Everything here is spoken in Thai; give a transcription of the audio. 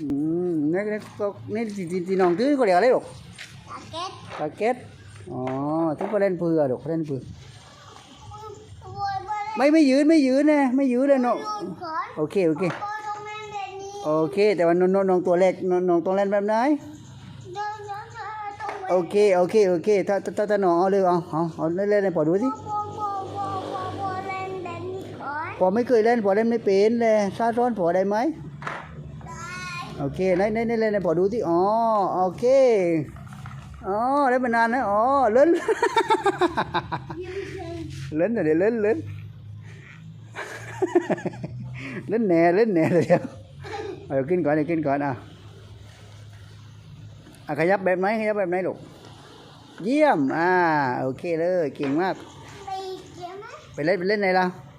อืมนี่นี่ก็นี่ที่ที่ที่น้องตื้อก็เรียกอะไรลูกตาเก็ตตาเก็ตอ๋อถึงก็เล่นเพื่อลูกเล่นเพื่อตัวบอลไม่ไม่ยืนไม่ยืนนะไม่ยืนเลยน้องลูนก่อนโอเคโอเคบอลตรงนั้นเดนนี้โอเค แต่ว่าน้องน้องน้องตัวเล็กน้องน้องต้องเล่นแบบไหนเดินย้อนช้าตรงโอเคโอเคโอเคถ้าถ้าถ้าถ้าน้องเอาเลยเอาเอาเอาเล่นเล่นให้พอดูสิบอลบอลบอลบอลบอลเล่นเดนนี้ก่อนพอไม่เคยเล่นพอเล่นไม่เป็นเลยซาซ้อนพอได้ไหมได้ โอเคไหนไหนไหนเล่นให้พอดูสิอ๋อโอเคอ๋อเล่นมานานนะอ๋อเล่นเล่นเดี๋ยวเล่นเล่นเล่นแหน่เล่นแหน่เดี๋ยวเอาเดี๋ยวกินก่อนเดี๋ยวกินก่อนอะอะขยับแบบไหนขยับแบบไหนลูกเยี่ยมอ่าโอเคเลยเก่งมากไปเกี่ยวไหมไปเล่นไปเล่นไหนล่ะไ